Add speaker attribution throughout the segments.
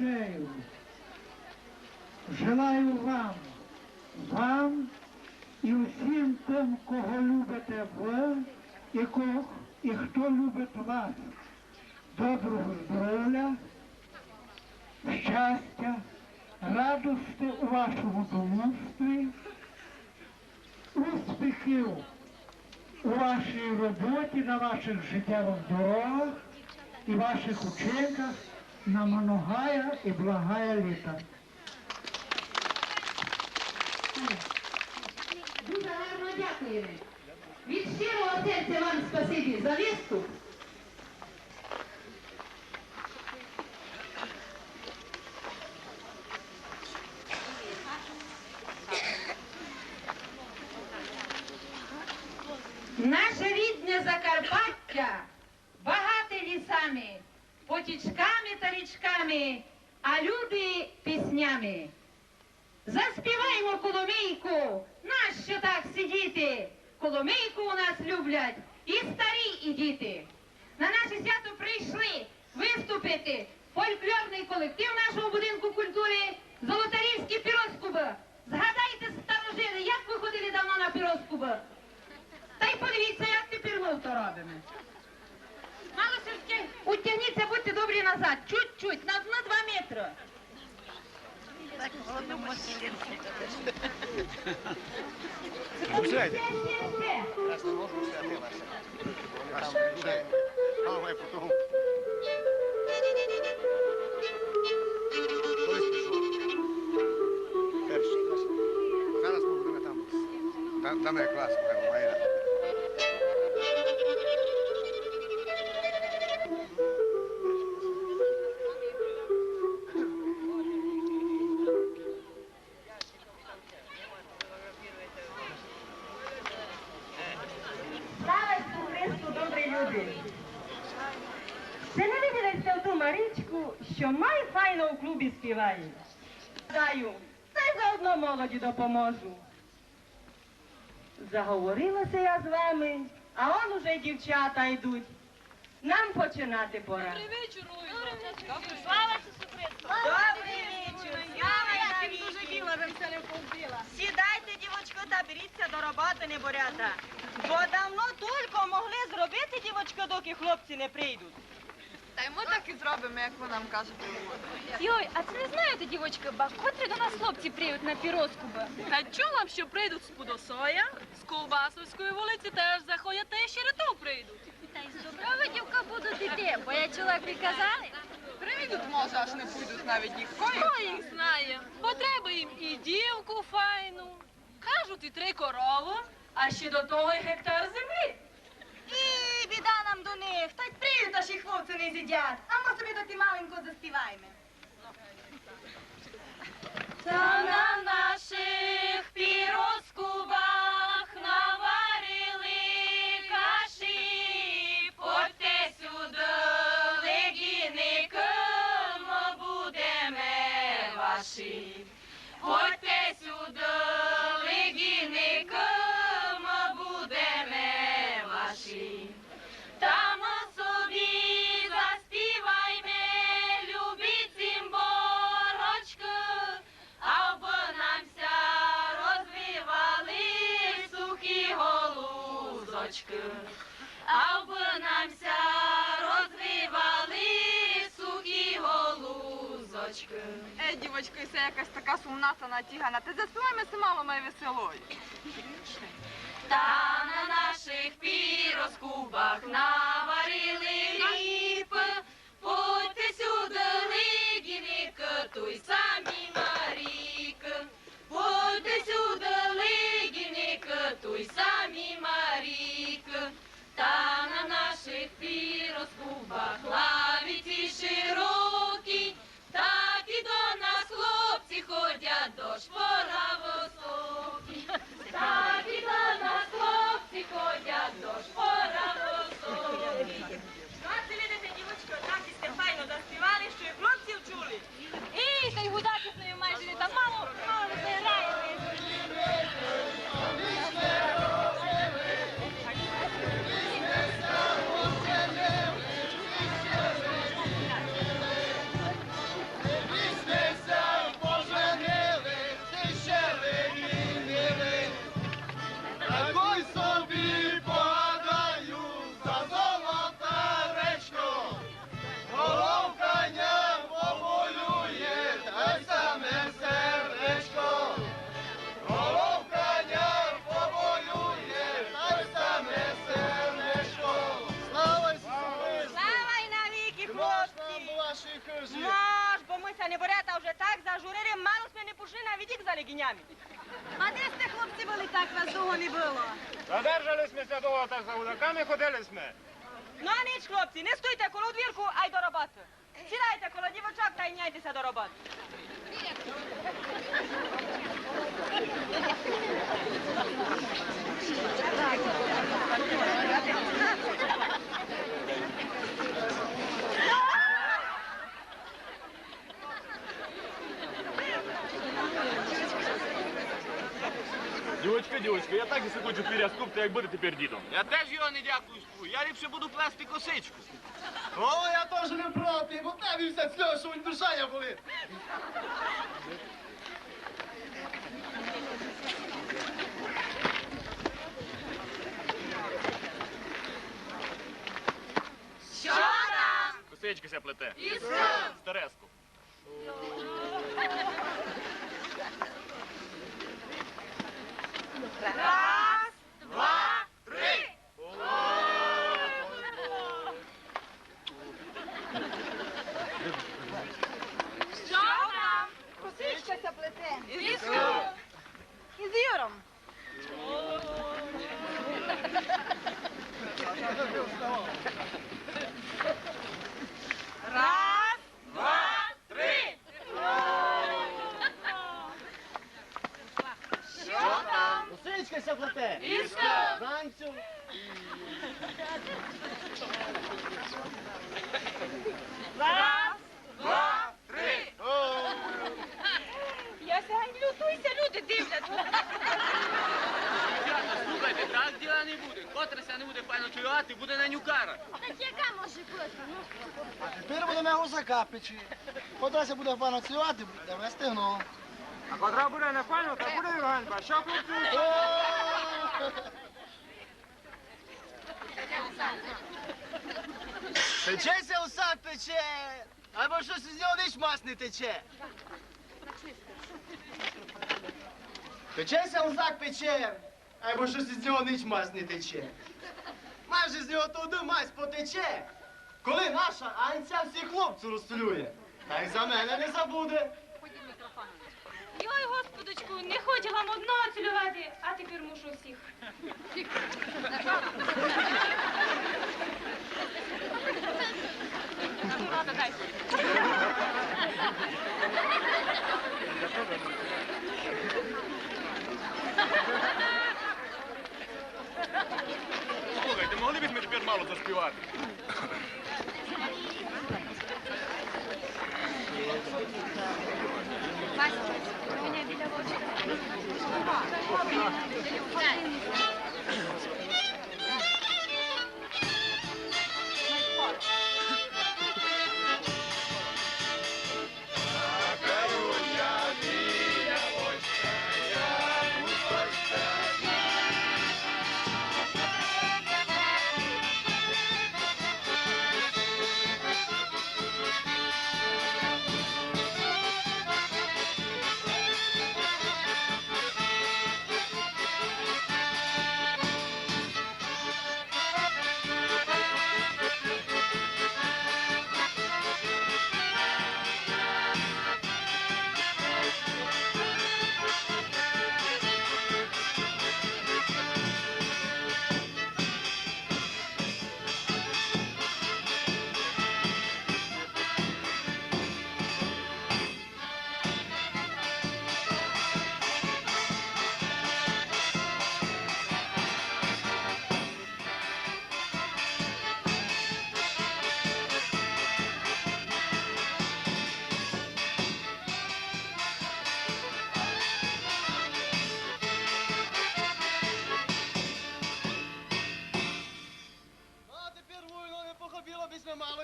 Speaker 1: душею. Желаю вам, вам і усім тим, кого любите ви, і, ко- і хто любить вас. Доброго здоров'я, щастя, радості у вашому домовстві, успіхів у вашій роботі, на ваших життєвих дорогах і ваших учинках на і благая літа.
Speaker 2: Дуже гарно дякуємо. Від щирого серця вам спасибі за виступ. Наше рідне Закарпаття багате лісами, потічками та річками, а люди піснями. Заспіваємо коломийку, нащо так сидіти? Коломийку у нас люблять і старі, і діти. На наше свято прийшли виступити фольклорний колектив нашого будинку культури Золотарівські піроскуби. Згадайте старожили, як ви ходили давно на. Та й подивіться, як тепер ми то робимо. Мало все утягніться, будьте добрі назад, чуть-чуть, на, на два метри. Все.
Speaker 3: Зараз не можу сяти Вася. Там вже. Але потім. Є клас,
Speaker 4: люди! Чи не виділися в ту Марічку, що май файно у клубі співає? Даю, й заодно молоді допоможу. Заговорилася я з вами, а он уже дівчата йдуть. Нам починати пора.
Speaker 5: Слава Ісусу Христу!
Speaker 4: Добрий вечір! Слава
Speaker 5: Я дуже біла, ви все не повбила.
Speaker 4: Сідайте, дівочко, та беріться до роботи, не борята. Бо давно тільки могли зробити, дівочко, доки хлопці не прийдуть.
Speaker 5: Та й ми так і зробимо, як ви нам кажете.
Speaker 6: Йой, а це не знаєте, дівочка, ба, котрі до нас хлопці приють на пірозку ба?
Speaker 7: Та чула, що прийдуть з Подосоя, з Ковбасовської вулиці теж заходять та й з Черетов прийдуть.
Speaker 6: Та й з доброго дівка будуть іти, бо я чула, як ви казали.
Speaker 5: Прийдуть, може, аж не пойдуть навіть ніхто.
Speaker 7: Хто їх знає? Потреба їм і дівку файну. Кажуть, і три корови, а ще до того й гектар землі.
Speaker 4: знам до нев, тај пред да шихвоца не изидјат, ама се да ти маленко застивајме.
Speaker 7: Та на наших
Speaker 5: пирос сумна натігана. Ти заспівай ми мало має веселою.
Speaker 7: Та на наших піроскубах наварили ріп. Будьте сюди, лигіник, той самі Марік. Будьте сюди, лигіник, той самі Марік. Та на наших піроскубах лавиці ходять до шпора високі. Так і до нас
Speaker 4: легінями.
Speaker 5: А де сте хлопці були так вас довго не було?
Speaker 8: Задержали сме довго, так за удаками ходили сме.
Speaker 4: Ну а ніч, хлопці, не стойте коло двірку, а й до роботи. Сідайте коло дівочок та й няйтеся до роботи.
Speaker 9: Дівочка, дівочка, я так і хочу перескупити, як буде тепер дідом.
Speaker 8: Я теж його не дякую. Я ліпше буду плести косичку. О, я теж не проти, бо тебе все цього, що він душа я болить.
Speaker 7: Що там?
Speaker 9: Косички ся плете.
Speaker 7: Ісус!
Speaker 9: Стареску.
Speaker 7: Раз, два, три. Що там?
Speaker 5: Косичка ся плете.
Speaker 7: Ісус!
Speaker 5: І з Юром.
Speaker 7: Раз, два, три. Що там?
Speaker 8: Косичка ся плете.
Speaker 7: Ісус!
Speaker 8: Танцю.
Speaker 7: Раз, два, три.
Speaker 4: Я сягань лютуйся, люди дивляться.
Speaker 9: Слухайте, так діла не буде. Котреся не буде файно чуювати, буде на нюкара.
Speaker 6: Так яка може бути? Ну,
Speaker 8: Тепер будемо його закапичі. Котрася буде фано цілувати, буде вести гно. А котра буде не файно, то буде ганьба. Що хлопці? Печеся уса пече, або щось з нього ніч мас не тече. Печеся усак пече, або щось із нього ніч мас не тече. Майже з нього туди мазь потече, коли наша Анця всіх хлопцю розцелює. Та й за мене не забуде.
Speaker 6: Йой, господочку, не хотіла одного цілювати, а тепер мушу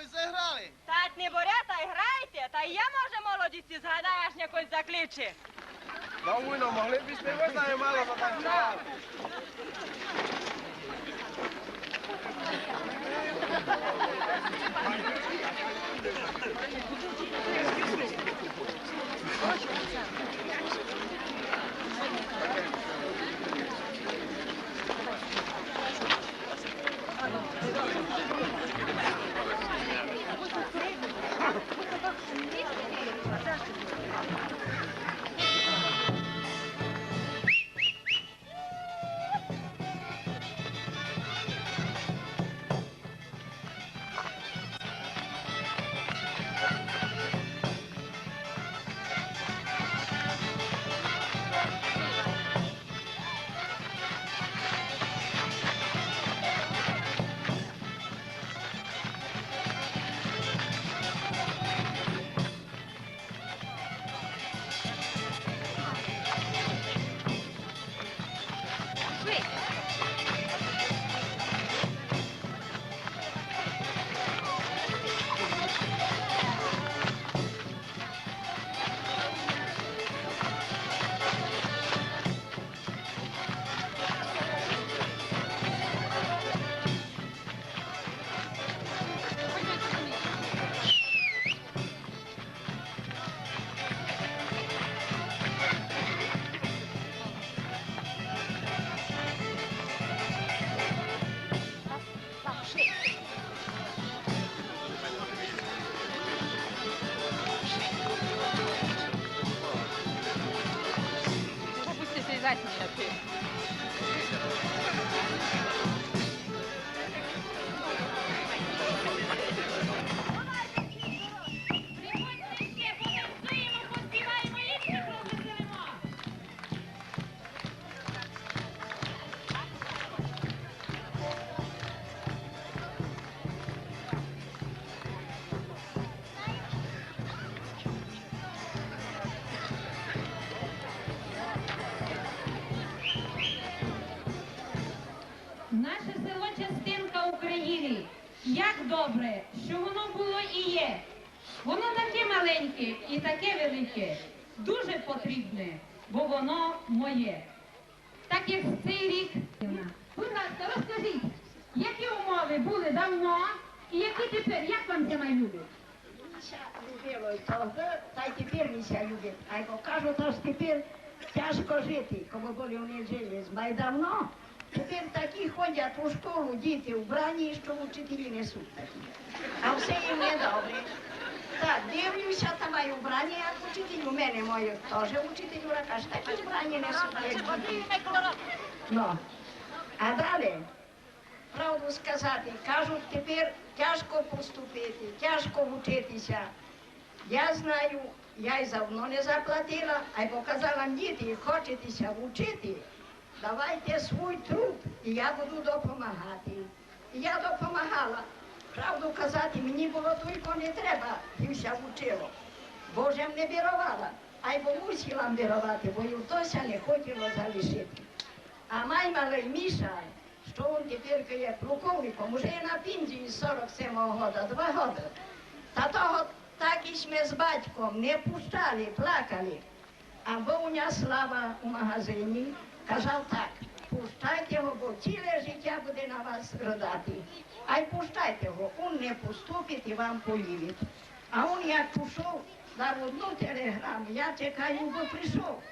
Speaker 8: і заграли.
Speaker 4: Так не борята й грайте, та й я, може, молодіці, згадаєш якось закличе.
Speaker 8: Ну, війно, могли б бісьмо ви знаю мало затанцювати.
Speaker 2: Таке дуже потрібне, бо воно моє. Так як цей рік. Будь ласка, розкажіть, які умови були давно і які тепер, як вам це
Speaker 10: любило і того, та й тепер не ся любить. А як кажуть, аж тепер тяжко жити, коли були вони жили з майдавно. Тепер такі ходять у школу діти вбрані, що вчителі несуть такі. А все їм не добре. Так, дивлюся, там маю вбрані, як учитель у мене мої теж учитель каже, такі вбрані несуть, як. Ну, а далі, правду сказати, кажуть, тепер тяжко поступити, тяжко вчитися. Я знаю, я й давно не заплатила, а й показала діти, хочетеся вчити, давайте свій труд, і я буду допомагати. І я допомагала. Правду казати, мені було тільки не треба, і вся вчило. Божем не вірувала, а й бо мусила вірувати, бо й тося не хотіло залишити. А май малий Міша, що він тепер є полковником, уже є на пенсії з 47 года, два года. Та того так і ми з батьком не пускали, плакали. А Боуня Слава у магазині казав так, пускайте його, бо ціле життя буде на вас страдати. А й пускайте його, він не поступить і вам полівить. А він як пішов, дав одну телеграму, я чекаю, бо прийшов.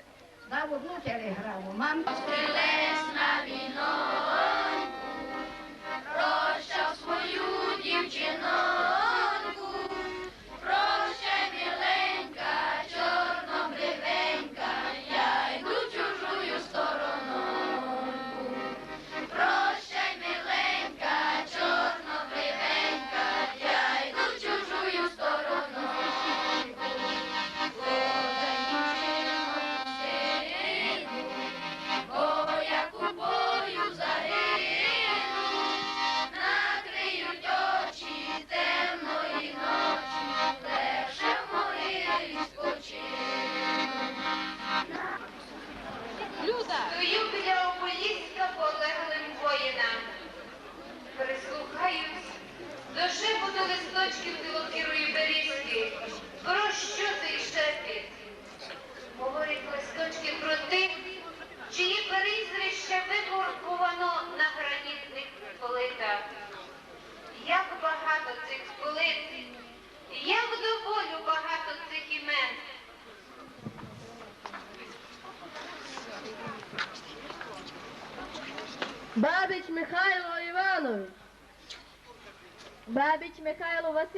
Speaker 10: Дав одну телеграму, мам.
Speaker 6: Прощав свою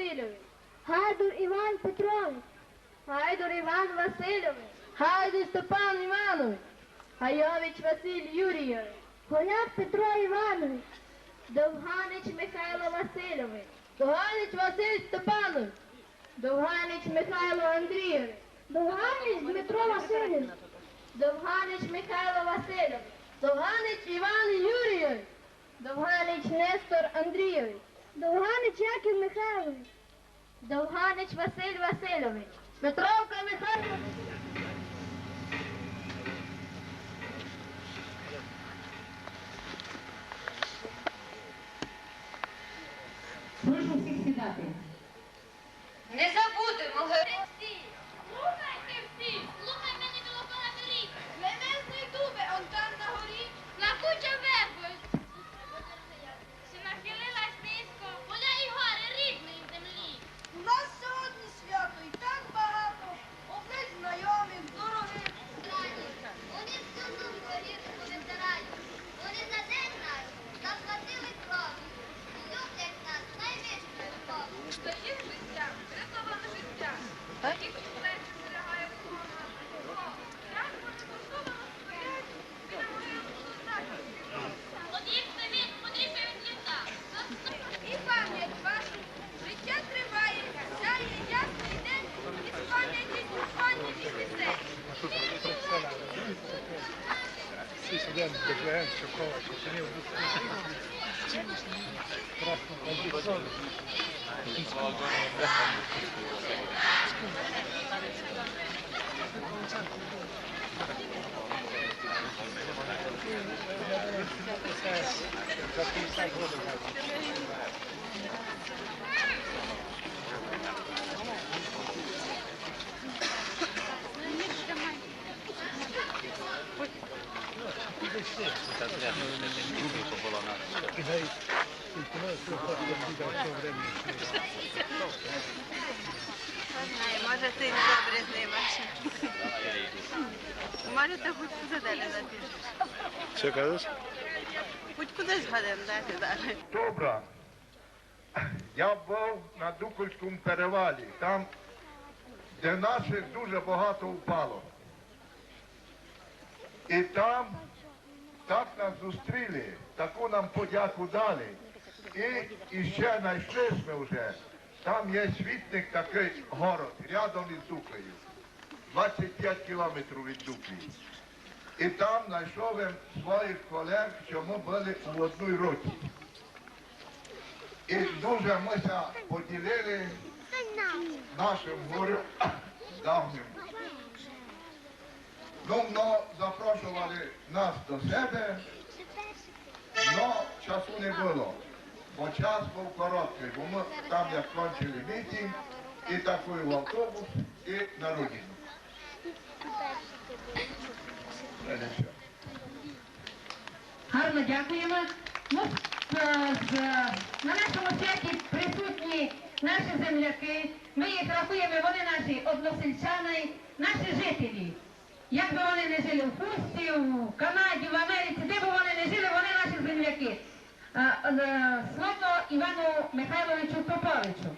Speaker 11: Васильович. Гайдур Іван Петрович. Гайдур Іван Васильович. Гайдур Степан Іванович. Гайович Василь Юрійович. Голяк Петро Іванович. Довганич Михайло Васильович. Довганич Василь Степанович. Довганич Михайло Андрійович. Довганич Дмитро Васильович. Довганич Михайло Васильович. Довганич Іван Юрійович. Довганич Нестор Андрійович. Довганич Яків Михайлович. Довганич Василь Васильович. Петровка Михайлович.
Speaker 2: Прошу всіх сідати. Не забудемо героїв.
Speaker 6: Слухайте всі, слухай мені білокола доріг. Лемесний дуби, он там на горі, на куча верби. Чи нахилилась низько, поля і гори рідної землі.
Speaker 10: У нас сьогодні свято і так багато, обрить знайомих.
Speaker 12: президент ДПН Шукова, що чинив
Speaker 5: Може ти добре знімеш. Може ти хоч куди далі запишеш.
Speaker 3: Що кажеш?
Speaker 5: Хоч кудись гадаємо дати далі.
Speaker 12: Добре. Я був на Дукольському перевалі, там, де наших дуже багато впало. І там так нас зустріли, таку нам подяку дали. І, і ще знайшли ми вже. Там є світник такий город, рядом із Дуклею. 25 кілометрів від Дуклі. І там знайшов своїх колег, що ми були у одній роті. І дуже мися поділили нашим горем давнім. Ну, но запрошували нас до себе, но часу не було, бо час був короткий, бо ми там як кончили мітинг, і такий в автобус, і на родину.
Speaker 2: Гарно дякуємо. Ну, з- з- на нашому святі присутні наші земляки. Ми їх рахуємо, вони наші односельчани, наші жителі. Як би вони не жили в Фусті, в Канаді, в Америці, де б вони не жили, вони наші земляки. Е, Слово Івану Михайловичу Поповичу.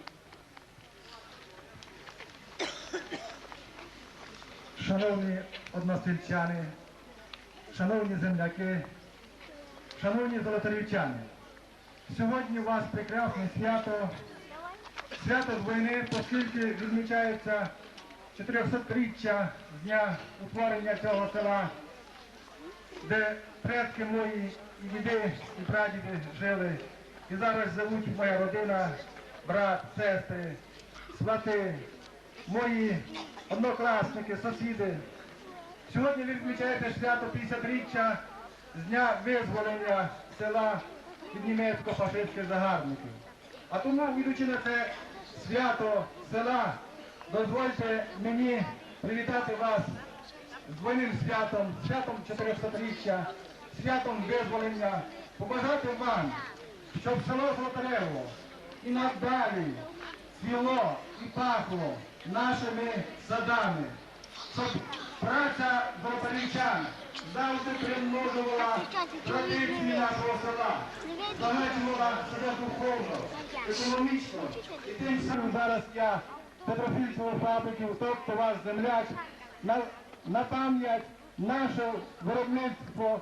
Speaker 1: Шановні односельчани, шановні земляки, шановні золотарівчани, сьогодні у вас прекрасне свято, свято з війни, оскільки відмічається 400-річчя з дня утворення цього села, де предки мої і діди, і прадіди жили. І зараз живуть моя родина, брат, сестри, свати, мої однокласники, сусіди. Сьогодні ви відмічаєте свято 50-річчя з дня визволення села від німецько-фашистських загарбників. А тому, ідучи на це свято села, дозвольте мені привітати вас з двойним святом, святом 400-річчя, святом визволення, побажати вам, щоб село Золотарево і надалі цвіло і пахло нашими садами, щоб праця золотарівчан завжди примножувала традиції нашого села, збагачувала себе духовно, економічно. І тим самим зараз я Петрофільцевої фабрики, тобто ваш земляч, на, на пам'ять наше виробництво,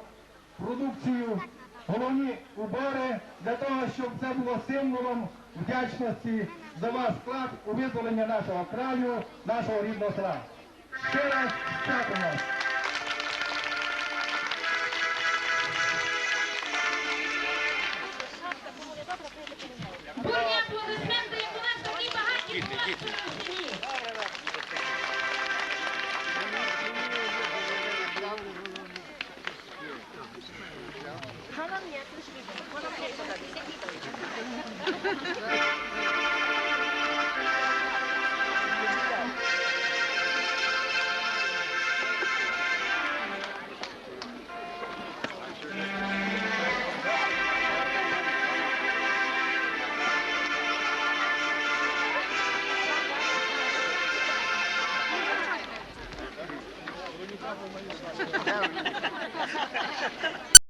Speaker 1: продукцію, головні убори для того, щоб це було символом вдячності за ваш вклад у визволення нашого краю, нашого рідного села. Ще раз дякую вас.